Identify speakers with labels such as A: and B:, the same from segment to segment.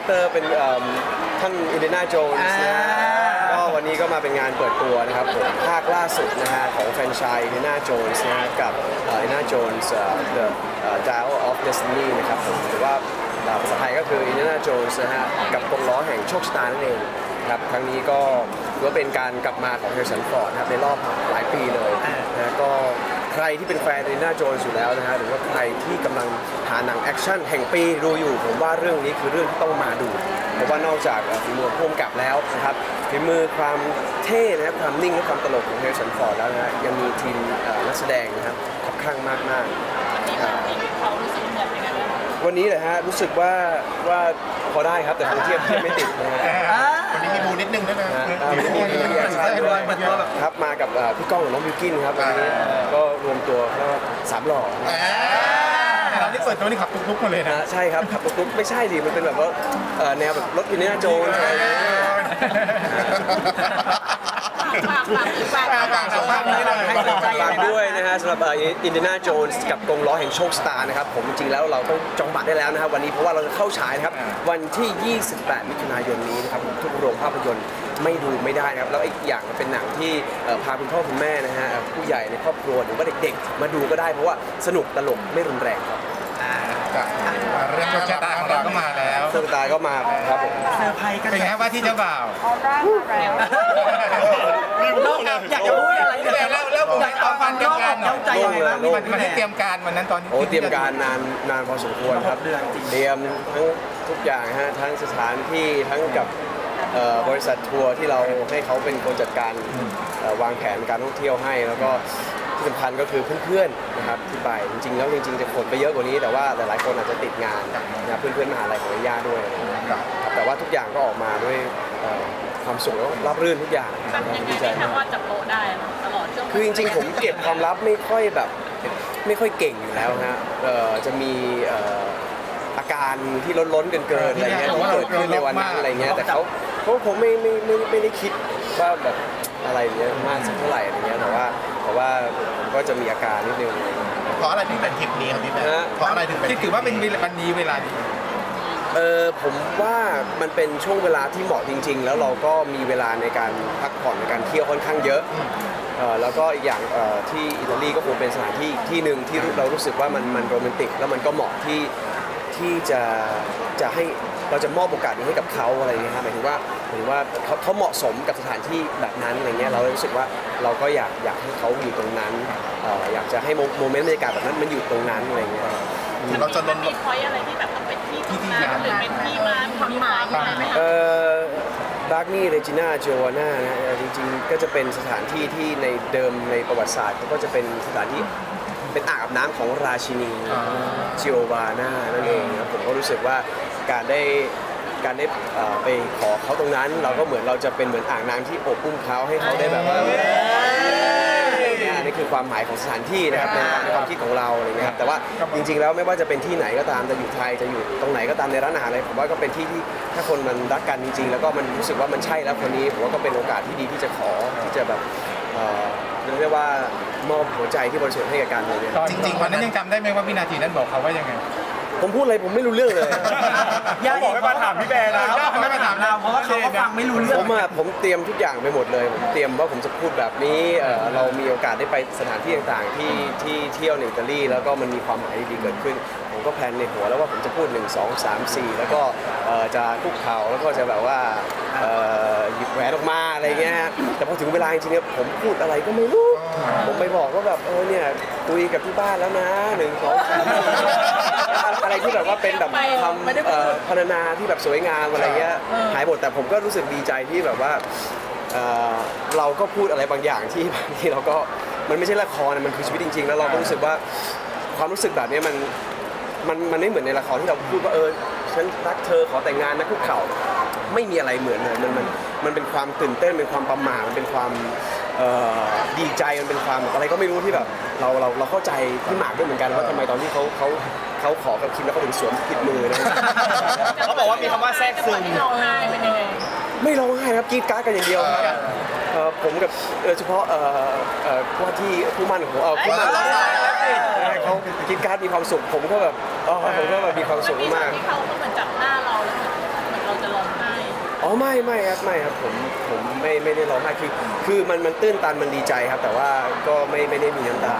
A: คาแรคเตอร์เป็นเอิ่มท่านอินเดน่าโจนส์นะฮะ
B: อ่า
A: ก็วันนี้ก็มาเป็นงานเปิดตัวนะครับผมภาคล่าสุดนะฮะของแฟรนไชส์อินเดน่าโจนส์นะฮะกับอินเดน่าโจนส์ The เอ่อ Dial of Destiny นะครับผมหรือว่าเอ่อภาษาไทยก็คืออินเดน่าโจนส์นะฮะกับกงล้อแห่งโชคชะตานั่นเองครับครั้งนี้ก็ถือว่าเป็นการกลับมาของเฮอร์สันฟอร์ดนะครับในรอบหลายปีเลย นะก็ ใครที่เป็นแฟนอินเดน่าโจนส์อยู่แล้วนะฮะหรือว่าใครที่กำลังหาหนังแอคชั่นแห่งปีดูอยู่ ผมว่าเรื่องนี้คือเรื่องที่ต้องมาดู เพราะว่านอกจากฝีมือพ่วงกับแล้วนะครับฝีมือความเท่นะครับความนิ่งและความตลกของเฮอร์สันฟอร์ดแล้วนะยังมีทีมนักแสดงนะครับขับข้างมากมากๆอ่า
C: เขารู้สึกเหมือนยังไงบ้าง
A: วันนี้เลยฮะรู้สึกว่าว่าพอได้ครับแต่เทียบเทียบไม่ติดนะฮะ
D: วันนี้มีบูนิดนึงด้วยนะ
A: นะอ่าวันนี้มีมีแอคชั่นด้วยครับมากับเอ่อพี่ก้องกับน้องบิวกินครับวันนี้ก็รวมตัวแล้วก็สามหล่อนะ
D: เราที่เปิดตัวนี่ขับทุกๆมาเลยนะ
A: ฮะใช่ครับขับตุ๊กๆไม่ใช่ดิมันเป็นแบบว่าเอ่อแนวแบบรถอินเดียโจนส์อะไรอย่างเงี้ย
C: ฝากฝากฝาก
D: ฝากสัมภาษณ์นี้หน่อย
A: ฝากด้วยนะฮะสำหรับอินเดียนาโจนส์กับกงล้อแห่งโชคสตาร์นะครับ ผมจริงๆแล้วเราต้องจองบัตรได้แล้วนะครับวันนี้เพราะว่าเราจะเข้าฉายนะครับ วันที่ 28 มิถุนายนนี้นะครับผมทุกโรงภาพยนตร์ไม่ดูไม่ได้นะครับ แล้วอีกอย่างมันเป็นหนังที่เอ่อพาคุณพ่อคุณแม่นะฮะผู้ใหญ่ในครอบครัวหรือว่าเด็กๆ มาดูก็ได้เพราะว่าสนุกตลกไม่รุนแรงครับ
D: จ้ะเรื่องโชคชะตาของเราก็มาแล้ว
A: โชคสตาร์ก็มาครับผม
B: เซอร์ไพรส์กัน
D: เป็นไงว่าที่เจ้าบ่าว
C: ออร่ามาแล้ว
B: อยากจะพูดอะไร
D: แล้วแล้วแล้วผมตอนฟันเตรียมการ
B: เจ้าใจยังไงบ้าง
D: มันมันที่เตรียมการวันนั้นตอน
A: โอ้เตรียมการนานนานพอสมควรครับ
B: เดือนจริง
A: เตรียมทั้งทุกอย่างฮะทั้งสถานที่ทั้งกับเอ่อบริษัททัวร์ที่เราให้เขาเป็นคนจัดการเอ่อวางแผนการท่องเที่ยวให้แล้วก็ ที่สำคัญก็คือเพื่อนๆนะครับที่ไปจริงๆแล้วจริงๆจะขนไปเยอะกว่านี้ แต่ว่าหลายๆคนอาจจะติดงานนะครับเพื่อนๆมหาลัยของย่าด้วยครับแต่ว่าทุกอย่างก็ออกมาด้วยเอ่อความสุขแล้วก็รับรื่นทุกอย่าง
C: ทำยังไง
A: ดีใจ
C: ให้
A: มาก
C: ทำว่าจับโป๊ะได้ตลอดช่วง
A: คือจริงๆ ผมเก็บความลับไม่ค่อยแบบไม่ค่อยเก่งอยู่แล้วฮะเอ่อจะมีเอ่ออาการที่ล้นล้นๆเกินเกินๆอะไรเงี้ยที่เกิดขึ้นในวันนั้นอะไรเงี้ยแต่เขาเขาคงไม่ไม่ไม่ไม่ได้คิดว่าแบบอะไรเงี้ยมากสักเท่าไหร่อะไรเงี้ยแต่ว่า แต่ว่าผมก็จะมีอาการนิดนึงอะไรเงี้ย
D: เพราะอะไรถึงเป็นทริปนี้ครับพี่แม่
A: ฮะ
D: เพราะอะไรถึงเป็นที่ถือว่าเป็นวันนี้เวลานี้
A: เออผมว่ามันเป็นช่วงเวลาที่เหมาะจริง ๆ แล้วเราก็มีเวลาในการพักผ่อนในการเที่ยวค่อนข้างเยอะเอ่อแล้วก็อีกอย่างเอ่อที่อิตาลีก็คงเป็นสถานที่อีกที่หนึ่งที่เรารู้สึกว่ามันมันโรแมนติก แล้วมันก็เหมาะที่ ที่จะจะให้เราจะมอบโอกาสนี้ให้กับเขาอะไรอย่างเงี้ยครับหมายถึงว่าหมายถึงว่าเขาเขาเหมาะสมกับสถานที่แบบนั้นอะไรเงี้ยเราเลยรู้สึกว่าเราก็อยากอยากให้เขาอยู่ตรงนั้นเอ่ออยากจะให้โมโมเมนต์บรรยากาศแบบนั้นมันอยู่ตรงนั้นอะไรเงี้ย
D: เราจะล
C: มัน
D: น
C: มีพอยอะไรที่แบบต้องเป็นที่
D: ที่ที่
C: มา
D: มา
C: หรือเป็นที่มาความหมายอะไรไหมคะ
A: เอ่อบาร์กนี่เรจิน่าโจวาน่านะเอ่อจริงๆ ก็จะเป็นสถานที่ที่ในเดิมในประวัติศาสตร์เขาก็จะเป็นสถานที่ เป็นอ่างอาบน้ำของราชินีจิโอวาน่านั่นเองครับผมก็รู้สึกว่าการได้การได้เอ่อไปขอเขาตรงนั้น เราก็เหมือนเราจะเป็นเหมือนอ่างน้ำที่โอบอุ้มเขาให้เขาได้แบบว่าเนี่ยอันนี่คือความหมายของสถานที่นะครับในในความคิดของเราอะไรเงี้ยครับแต่ว่าจริง ๆ แล้วไม่ว่าจะเป็นที่ไหนก็ตามจะอยู่ไทยจะอยู่ตรงไหนก็ตามในร้านอาหารอะไรผมว่าก็เป็นที่ที่ถ้าคนมันรักกันจริง ๆ แล้วก็มันรู้สึกว่ามันใช่แล้วคนนี้ผมว่าก็เป็นโอกาสที่ดีที่จะขอที่จะแบบ เอ่อเรียกว่ามอบหัวใจที่บริสุทธิ์ให้กับการเลยเนี่ย
D: จริงๆวันนั้นยังจำได้ไหมว่าวินาทีนั้นบอกเขาว่ายังไง
A: ผมพูดอะไรผมไม่รู้เรื่องเลย
B: ย่าบอกให้มาถามพี่แบร์นะ
D: ไม่มาถาม
B: เราเพราะว่าเขาก็ฟังไม่รู้เรื่อ
A: ผ
B: ง
A: มอะผมเตรียมทุกอย่างไปหมดเลย ผมเตรียมว่าผมจะพูดแบบนี้เอ่อเรามีโอกาสได้ไปสถานที่ต่างๆ ที่ที่เที่ยวในอิตาลีแล้วก็มันมีความหมายดีๆเกิดขึ้น ผมก็แพลนในหัวแล้วว่าผมจะพูด 1 2 3 4 แล้วก็เอ่อจะคุกเข่าแล้วก็จะแบบว่าเอ่อหยิบแหวนออกมาอะไรเงี้ยแต่พอถึงเวลาจริงๆเนี่ยผมพูดอะไรก็ไม่รู้ ผมไปบอกว่าแบบเออเนี่ยคุยกับที่บ้านแล้วนะหนึ่งสองสามอะไรที่แบบว่าเป็นแบบคำเอ่อพรรณนาที่แบบสวยงามอะไรเงี้ยหายหมดแต่ผมก็รู้สึกดีใจที่แบบว่า เอ่อเราก็พูดอะไรบางอย่างที่ บางทีเราก็มันไม่ใช่ละครนะมันคือชีวิตจริง ๆ แล้วเราก็รู้สึกว่าความรู้สึกแบบนี้มัน มันมันไม่เหมือนในละครที่เราพูดว่าเออฉันรักเธอขอแต่งงานนะคุกเข่าไม่มีอะไรเหมือนเลยมันมันมันเป็นความตื่นเต้นเป็นความประหม่ามันเป็นความเอ่อดีใจมันเป็นความอะไรก็ไม่รู้ที่แบบ เราเราเราเข้าใจพี่หมากด้วยเหมือนกันว่าทำไมตอนที่เขาเขาเขาขอกับคิมแล้วเขาถึงสวมผิดมือนะ
B: เขาบอกว่ามีคำว่าแทรกซึม
C: ที่ร้องไห้เป็นยังไง
A: ไม่ร้องไห้ครับกรีดกราร์ดกันอย่างเดียวครับเอ่อผมกับเอ่อเฉพาะเอ่อเอ่อว่าที่ผู้มั่นของผมเอ่อผู้มั่นเขาคิดการดมีความสุขผมก็แบบ อ๋อผมก็แบบมีความสุข
C: มีช็อ
A: มา
C: ต
A: ก
C: ที่เขาเหมือนจับหน้าเราแล้วเหมือนเราจะร้องไห้
A: อ๋อไม่ไม่ครับไม่ครับผมผมไม่ไม่ได้ร้องไห้คือคือมันมันตื้นตันมันดีใจครับ แต่ว่าก็ไม่ไม่ได้มีน้ำตา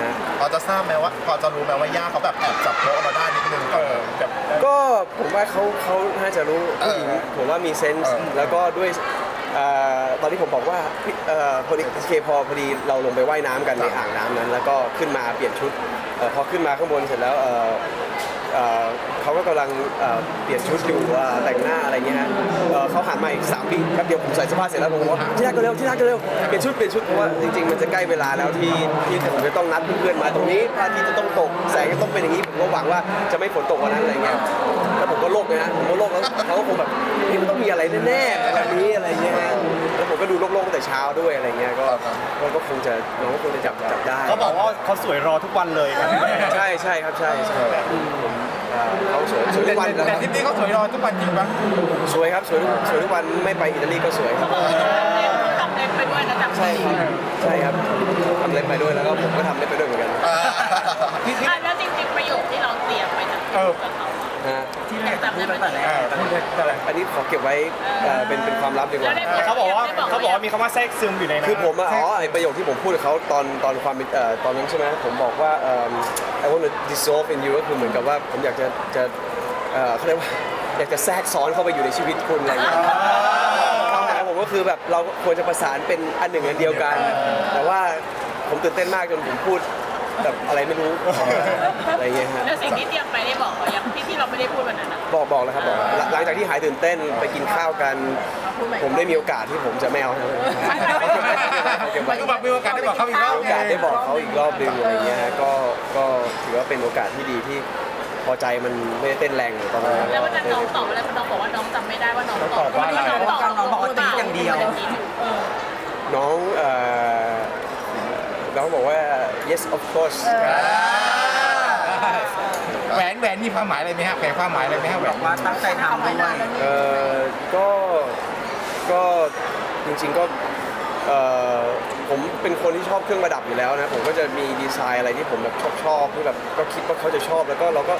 A: นะ
D: พอจะทราบไหมว่าพอจะรู้ไหมว่าย่าเขาแบบแอบจับโป๊ะเราได้นิดนึงเออแบบ
A: ก็ผมว่าเขาเขาน่าจะรู้
D: เออ
A: ผู้หญิงผมว่ามีเซน
D: เอ
A: ส์
D: อ
A: แล้วก็ด้วย เอ่อตอนที่ผมบอกว่าพี่เอ่อพอดีเคพอพอดีเราลงไปว่ายน้ำกันในอ่างน้ำนั้น แล้วก็ขึ้นมาเปลี่ยนชุดเอ่อพอขึ้นมาข้างบนเสร็จแล้วเอ่อ เอ่อเขาก็กำลังเอ่อเปลี่ยนชุดอยู่อ่อแต่งหน้าอะไรเงี้ยฮะเอ่อเขาหันมาอีกสามวิแป๊บเดียวผมใส่เสื้อผ้าเสร็จแล้วผมบอกว่าที่รักก็เร็วที่รักก็เร็วเปลี่ยนชุดเปลี่ยนชุดเพราะว่าจริงๆมันจะใกล้เวลาแล้วที่ที่ผมจะต้องนัดเพื่อนๆมาตรงนี้พระอาทิตย์จะต้องตกแสงจะต้องเป็นอย่างนี้ผมก็หวังว่าจะไม่ฝนตกวันนั้นอะไรเงี้ยแล้วผมก็โลกนะฮะผมก็โลกแล้วเขาก็คงแบบนี่มันต้องมีอะไรแน่ๆแบบนี้อะไรเงี้ยฮะ ก็ดูโลกๆตั้งแต่เช้าด้วยอะไรเงี้ยก็ก็ก็คงจะน้องก็คงจะจับจับได้
B: เขาบอกว่าเขาสวยรอทุกวันเลยครับ
A: ใช่ใช่ครับใช่ใช่อืมผมอ่าเขาสวยสวยทุกวันนะค
D: แต่
A: รับ
D: ทริปนี้เขาสวยรอทุกวันจริงปะ
A: สวยครับสวยทุกสวยทุกวันไม่ไปอิตาลีก็สวยครับ
C: ทำเล็บไปด้วยนะจับ
A: ใช่ครับใช่ครับทำเล็บไปด้วยแล้วก็ผมก็ทำเล็บไปด้วยเหมือนกัน
D: เออ
C: อะแล้วจริงๆประโยคที่เราเตรียมไปจากกับเขาอะ
A: นะ ฮะ
C: ที่แรกจำได้ไหม
D: เออพูดเลยอะไร
A: อันนี้ขอเก็บไว้เอ่อเป็นเป็นความลับดีกว่า
B: เขาบอกว่าเขาบอกว่ามีคำว่าแทรกซึมอยู่ในนั้น
A: คือผมอะอ๋อไอประโยคที่ผมพูดกับเขาตอนตอนความเป็นเอ่อตอนนั้นใช่ไหมผมบอกว่าเอิ่ม I want to dissolve in you ก็คือเหมือนกับว่าผมอยากจะจะเอ่อเขาเรียกว่าอยากจะแทรกซ้อนเข้าไปอยู่ในชีวิตคุณอะไรอย่างเงี้ยความหมายของผมก็คือแบบเราควรจะประสานเป็นอันหนึ่งอันเดียวกัน แต่ว่าผมตื่นเต้นมากจนผมพูดแบบอะไรไม่รู้อะไรอย่างเงี้ยฮะ
C: แล้วสิ่งที่เตรียมไปได้บอกเขายัง ที่ที่เราไม่ได้พูดวันนั้นอะ
A: บอกบอกแล้วครับบอกหลังหลังจากที่หายตื่นเต้นไปกินข้าวกัน
C: พูดใหม่
A: ผมได้มีโอกาสที่ผมจะไม่เอานะเก็บไว้
D: ก็แบบมีโอกาสได้บอกเขาอีกรอบ
A: โอกาสได้บอกเขาอีกรอบหนึงอะไรเงี้ยฮะก็ก็ถือว่าเป็นโอกาสที่ดีที่พอใจมันไม่ได้เต้นแรงตอนนั้น
C: แล้ววันนั้นน้องตอบอะไรน้องบอกว่าน้องจำไม่ได้ว่าน้องตอบ
D: ว่าอะไร
C: น้องตอบน้องบอกว่าตีอย่างเดียว
A: น้องเอ่อน้องบอกว่า yes of course
D: แหวนแหวนมีความหมายอะไรไหมฮะแฝงความหมายอะไรไหมฮะแหวน
B: ว่าตั้งใจทำด้วย
A: เอ่อก็ก็จริงๆก็เอ่อผมเป็นคนที่ชอบเครื่องประดับอยู่แล้วนะผมก็จะมีดีไซน์อะไรที่ผมแบบชอบชอบที่แบบก็คิดว่าเขาจะชอบแล้วก็เราก็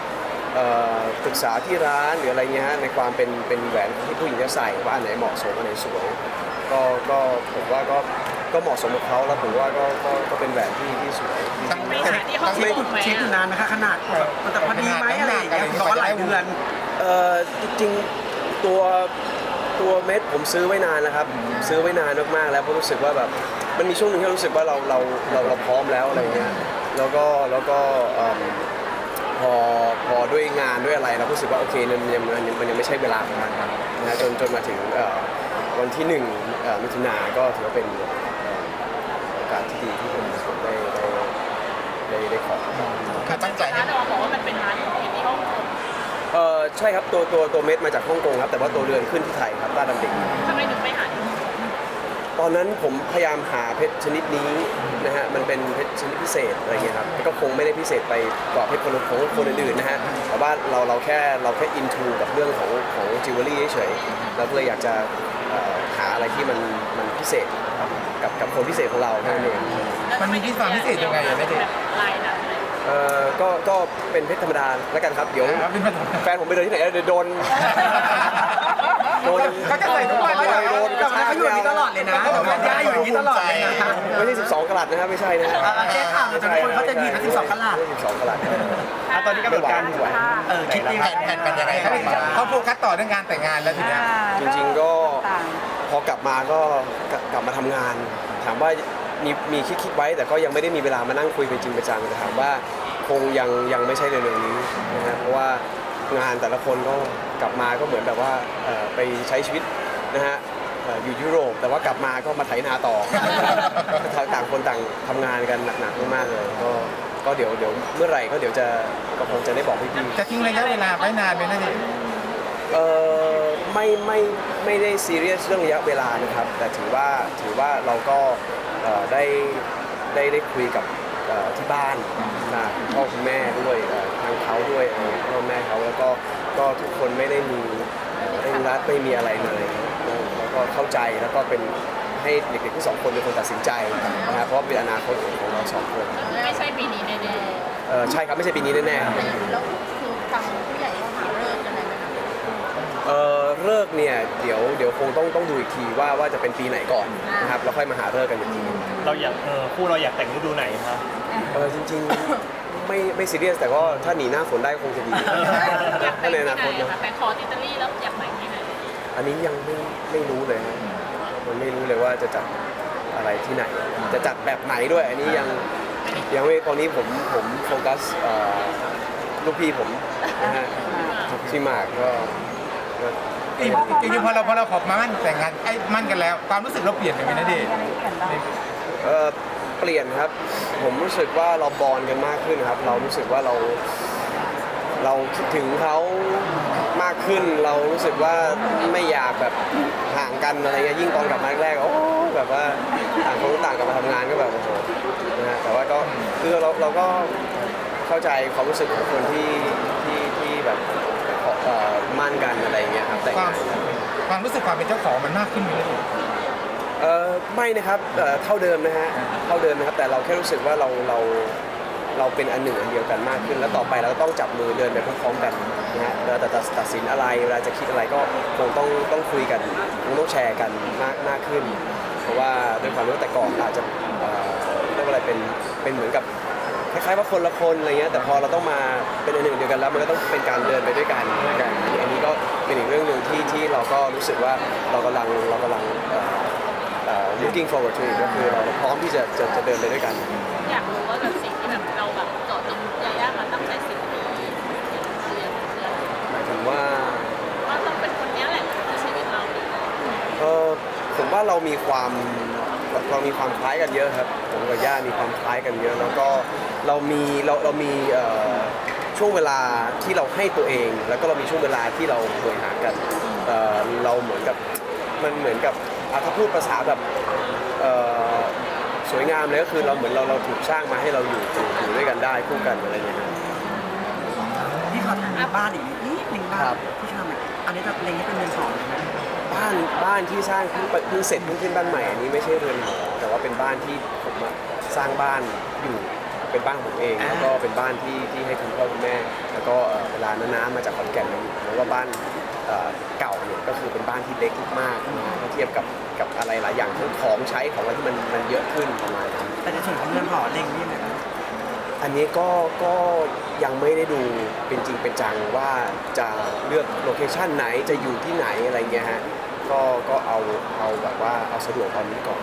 A: เอ่อปรึกษาที่ร้านหรืออะไรเงี้ยฮะในความเป็นเป็นแหวนที่ผู้หญิงจะใส่ว่าอันไหนเหมาะสมอันไหนสวยก็ก็ผมว่าก็ ก็เหมาะสมกับเขาแล้วผมว่าก็ก็ก็เป็นแหวนที่ที่สวย
D: ทั้ง
C: ไปหาที่ห้อง
A: ไม่
C: สมุดไหม
B: เช็คอยู่
C: อะ
B: นานนะคะขนาดแบบมันจะพอดีไหมอะไรอย่างเงี้ยบอกว่าหลายเดือน
A: เอ่อจริงๆตัวตัวเม็ดผมซื้อไว้นานแล้วครับซื้อไว้นานมากๆแล้วเพราะรู้สึกว่าแบบมันมีช่วงหนึ่งที่รู้สึกว่าเราเราเราเราพร้อมแล้วอะไรเงี้ยแล้วก็แล้วก็เอิ่มพอพอด้วยงานด้วยอะไรเรารู้สึกว่าโอเคมันยังมันยังมันยังไม่ใช่เวลาของมันนะฮะจนจนมาถึงเอ่อวันที่หนึ่งเอ่อมิถุนาก็ถือว่าเป็นเอ่อโอกาสที่ดีที่ผมผมได้ได้ได้ได้ขอ
D: คือตั้งใจให้
C: ร้านเราบอกว่ามันเป็นร้านของที่ห้องสมุด
A: เออใช่ครับตัวตัวตัวเม็ดมาจากฮ่องกงครับแต่ว่าตัวเรือนขึ้นที่ไทยครับต้าดำดิง
C: ทำไมถึงไปหาที่
A: ตอนนั้นผมพยายามหาเพชรชนิดนี้นะฮะมันเป็นเพชรชนิดพิเศษอะไรเงี้ยครับก็คงไม่ได้พิเศษไปกว่าเพชรคนของคนอื่นๆนะฮะแต่ว่าเราเราแค่เราแค่อินทูกับเรื่องของของจิวเวลรี่เฉยๆเราก็เลยอยากจะเอ่อหาอะไรที่มันมันพิเศษ กับกับคนพิเศษของเราแค่นั้นเอง
D: มันมีที่ความพิเศษยังไงอะไม่ได้
C: ลายนั้นเลย
A: เอ่อก็ก็เป็นเพชรธรรมดาแล้วกันครับเดี๋ยว
D: เอาเป็นภาษา
A: แฟนผมไปเดินที่ไหนเดี๋ยวโดน โดน
B: เขาจะใส่ทุกวันเลยเหรอ
A: โดนก
B: แต่
A: ระ
B: ว่า
A: ชาก
B: เขาอยู่อย่างนี้ตลอดเลยนะแต่ว่าย้ายอยู่อย่างนี้ตลอดเลยนะ
A: ไม่ใช่ 12กะรัตนะครับไม่ใช่นะฮะ
B: อ่าแก้ข่าวจนคนเข้าใจผิดนะ12กะรัต
A: ไม่ใช่12กะรัต
B: อะตอนนี้กำหนดการอยู่เออคิดยัง
D: แผ
B: ไง
D: นแผนเป็นยังไงครับเขาโฟกัสต่อเรื่องงานแต่งงานแล้วทีเนี้ย
A: จริงๆก็ พอกลับมาก็กลับกลับมาทำงาน ถามว่ามีมีคิดคิดไว้ แต่ก็ยังไม่ได้มีเวลามานั่งคุยเป็นจริงเป็นจังแต่ถามว่าคงยังยังไม่ใช่เร็วๆนี้นะฮะเพราะว่างานแต่ละคนก็กลับมาก็เหมือนแบบว่าเอ่อไปใช้ชีวิตนะฮะเอ่ออยู่ยุโรป แต่ว่ากลับมาก็มาไถนาต่อ ต่างคนต่างทำงานกันหนักๆมากๆเลยก็ก็เดี๋ยวเดี๋ยวเมื่อไหร่ก็เดี๋ยวจะก็คงจะได้บอกพี่ๆ
D: จะทิ้งระยะเวลาไว้นานไหมนะเนี่
A: เออไม่ไม่ไม่ได้ซีเรียสเรื่องระยะเวลานะครับ แต่ถือว่าถือว่าเราก็เอ่อได้ได้ได้คุยกับเอ่อที่บ้านนะคุณพ่อคุณแม่ด้วยเอ่อทางเขาด้วยเอ่อพ่อแม่เขาแล้วก็ก็ทุกคนไม่ได้มีเอ่อเร่งรัดไม่มีอะไรเลยนะแล้วก็เข้าใจแล้วก็เป็นให้เด็กๆทั้งสองคนเป็นคนตัดสินใจนะครับเพราะว่าเป็นอนาคตของเราสองคน
C: ไม่ใช่ปีนี้แน่
A: เออใช่ครับไม่ใช่ปีนี้แน่ๆครับ
E: แล้วคือทางผู้ใหญ่เขาหาเลิกยังไงไหมคะ
A: เออเลิกเนี่ยเดี๋ยวเดี๋ยวคงต้องต้องดูอีกทีว่าว่าจะเป็นปีไหนก่อนนะครับแล้วค่อยมาหาเลิกกันอีกที
F: เราอยากเออคู่เราอยากแต่งฤดูไหนครับ
A: เออจริงๆไม่ไม่ซีเรียสแต่ก็ถ้าหนีหน้าฝนได้คงจะดี
C: ๆอยากไป
A: ถ้าใน
C: ที่
A: อ
C: ไหน
A: นาคต
C: อะ
A: นะ
C: คะแต่คอร์สอิตาลีแล้วอยากไปที่ไหน
A: อันนี้ยังไม่ไม่รู้เลยนะมันไม่รู้เลยว่าจะจัดอะไรที่ไหน จะจัดแบบไหนด้วย อันนี้ยังยังไม่ตอนนี้ผมผมโฟกัสเอ่อลูกพี่ผมนะฮะที่หมากก็ก็
G: จริงๆพอเราพอเราขอบมั่นแต่งงานไอ้มั่นกันแล้ว ความรู้สึกเราเปลี่ยนไปไหมนะเดชน์
A: เอ่อเปลี่ยนครับ ผมรู้สึกว่าเราบอลกันมากขึ้นครับ เรารู้สึกว่าเรา เราคิดถึงเขามากขึ้น เรารู้สึกว่าไม่อยากแบบห่างกันอะไรเงี้ยยิ่งตอนกลับมาแรกๆโอ้แบบว่าต่างคนต่างกลับมาทำงานก็แบบโอ้โหนะฮะแต่ว่าก็คือเราเราก็เข้าใจความรู้สึกของคนที่ที่ที่แบบ เอ่อมั่นกันอะไรเงี้ยครับแต่ง
G: ความ
A: งาน
G: ความรู้สึกความเป็นเจ้าของมันมากขึ้นไหมนะเดชน์
A: เออไม่นะครับเอ่อเท่าเดิมนะฮะเท่าเดิมนะครับแต่เราแค่รู้สึกว่าเราเราเราเป็นอันหนึ่งอันเดียวกันมากขึ้น แล้วต่อไปเราก็ต้องจับมือเดินไปพร้อมๆกันนะฮะเวลาจะตัดตัดสินอะไรเวลาจะคิดอะไรก็คงต้องต้องคุยกันคงต้องแชร์กันมากมากขึ้น เพราะว่าด้วยความที่ว่าแต่ก่อนอาจจะเอ่อเรียกว่าอะไรเป็นเป็นเหมือนกับ คล้ายๆว่าคนละคนอะไรเงี้ยแต่พอเราต้องมาเป็นอันหนึ่งเดียวกันแล้วมันก็ต้องเป็นการเดินไปด้วยกันอันนี้ก็เป็นอีกเรื่องหนึ่งที่ที่เราก็รู้สึกว่าเรากำลังเรากำลังเอ่อเอ่อ looking forward to it ก็คือเราพร้อมที่จะจะจะเดินไปด้วยกัน
C: อยากรู้ว่าแบบสิ่งที่แบบเราแบบเจาะจงยาย่ามาตั้งแต่สิบปีเรียนเรียน
A: หมายถึงว่า
C: ว่าต้องเป็นคนเนี้ยแหละคือชีวิตเรา
A: เออผมว่าเรามีความ เราเรามีความคล้ายกันเยอะครับผมกับย่ามีความคล้ายกันเยอะ แล้วก็เรามีเราเรามีเอ่อช่วงเวลาที่เราให้ตัวเอง แล้วก็เรามีช่วงเวลาที่เราโหยหากันเอ่อเราเหมือนกับมันเหมือนกับอะถ้าพูดภาษาแบบเอ่อสวยงามเลยก็คือเราเหมือนเราเราถูกสร้างมาให้เราอยู่อยู่อยู่ด้วยกันได้คู่กันอะไรอย่างเงี้ยครับ
B: ที่เขาถามบ้านอีกนิดนึงบ้า
A: ครั
B: น
A: บ
B: ที่ทำอะอันนี้จะเล็งให้เป็นเรือนหอเลยนะ
A: บ้านบ้านที่สร้างเพิ่งเพิ่งเสร็จเพิ่งขึ้นบ้านใหม่อันนี้ไม่ใช่เรือนหอแต่ว่าเป็นบ้านที่ผมอะสร้างบ้านอยู่เป็นบ้านของผมเองแล้วก็เป็นบ้านที่ที่ให้คุณพ่อคุณแม่ แล้วก็เอ่อเวลาน้าๆมาจากขอนแก่นมาอยู่แล้วว่าบ้านเอ่อเก่าเนี่ยก็คือเป็นบ้านที่เล็กมากนะถ้าเทียบกับกับอะไรหลายอย่างทั้งของใช้ของอะไรที่มันมันเยอะขึ้นประมาณนั้น
B: แต่ในส่วนของเรือนหอเล็งนี่นะ
A: อันนี้ก็ก็ยังไม่ได้ดูเป็นจริงเป็นจังว่าจะเลือกโลเคชันไหนจะอยู่ที่ไหนอะไรเงี้ยฮะ ก็ก็เอาเอาแบบว่าเอาสะดวกตอนนี้ก่อน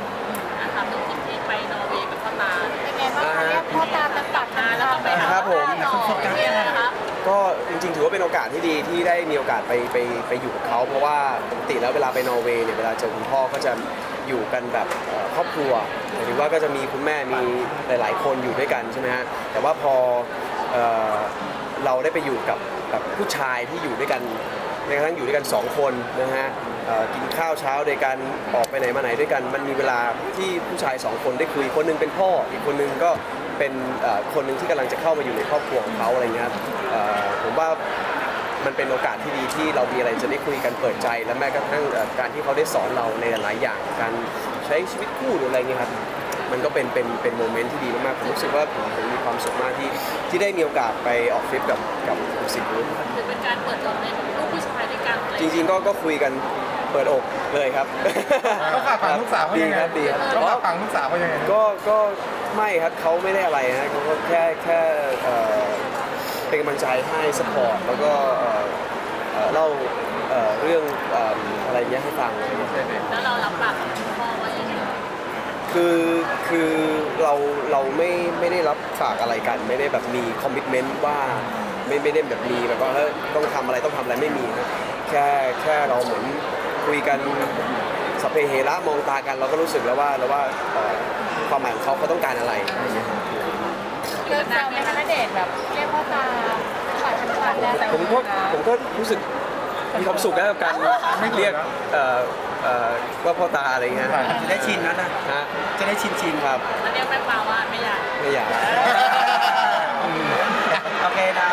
C: นะคะถึงที่ไปนอร์เวย์กับพ่อตา
E: เป็นไงบ้างคะเนี่ยพ่อตาจะกลับ
C: มา
E: มา
C: แล้วก็ไปหา
A: ครับผม
C: ต่อเนี่ยนะคะ
A: ก็จริงๆ ถือว่าเป็นโอกาสที่ดีที่ได้มีโอกาสไปไปไปอยู่กับเขาเพราะว่าปกติแล้วเวลาไปนอร์เวย์เนี่ยเวลาเจอคุณพ่อก็จะอยู่กันแบบเอ่อครอบครัวหมายถึงว่าก็จะมีคุณแม่มีหลาย ๆ คนอยู่ด้วยกันใช่ไหมฮะแต่ว่าพอเอ่อเราได้ไปอยู่กับกับผู้ชายที่อยู่ด้วยกัน แม้กระทั่งอยู่ด้วยกันสองคนนะฮะเอ่อกินข้าวเช้าด้วยกันออกไปไหนมาไหนด้วยกัน มันมีเวลาที่ผู้ชายสองคนได้คุยคนหนึงเป็นพ่อ อีกคนหนึงก็เป็นเอ่อคนหนึ่งที่กำลังจะเข้ามาอยู่ในครอบครัวของเขาอะไรเงี้ยเอ่อผมว่า มันเป็นโอกาสที่ดีที่เรามีอะไรจะได้คุยกันเปิดใจ และแม้กระทั่งเอ่อการที่เขาได้สอนเราในหลายๆอย่าง การใช้ชีวิตคู่หรืออะไรเงี้ยครับ มันก็เป็นเป็นเป็นโมเมนต์ที่ดีมากๆผมรู้สึกว่าผมผมมีความสุขมากที่ที่ได้มีโอกาสไปออกทริปกับกับคุณสิงห์รุ่น
C: ถือเป็นการเปิดตัวในลูกผู้ชายด้วยกันเลย
A: จริงๆก็ก็คุยกันเปิดอกเลยครับ
G: เขาฝากฝังลูกสาวเขา
A: ดี
G: ยังไง
A: ครับดีครับ
G: เขาฝากฝังลูกสาวเขายังไง
A: ก็ก็ไม่ครับเขาไม่ได้อะไรนะเขาก็แค่แค่เอ่อเป็นกำลังใจให้สปอร์ตแล้วก็เอ่อเอ่อเล่าเอ่อเรื่องเอ่ออะไรเงี้ยให้ฟังอะไรเงี้ย
C: แล้วเรารับปากกับคุณพ่อว่ายังไง
A: คือคือเราเราไม่ไม่ได้รับฝากอะไรกัน ไม่ได้แบบมีคอมมิชเมนต์ว่าไม่ไม่ได้แบบมีแบบว่าเฮ้ยต้องทำอะไรต้องทำอะไรไม่มีนะ แค่แค่เราเหมือนคุยกันสพเพเฮระมองตากันเราก็รู้สึกแล้วว่าแล้วว่าเอ่อความหมายของเขาเขาต้องการอะไรอะไรเงี้ย
E: เลิกแซวไหมคะณเดชน์แบบเรียกพ่อตาฝ่ายฉันฝ่ายแล้วแต่
A: ผมก็ผมก็รู้สึกมีความสุขนะกับการเรียกเอ่อเอ่อว่าพ่อตาอะไรเงี้ย
B: จะได้ชินแล้วนะ
A: ฮะ
B: จะได้ชินชิน
A: ครับ
C: แล้วเรียกแม่ปลาว่าไม่อยาก
A: ไม่อยาก
B: โอเคนะ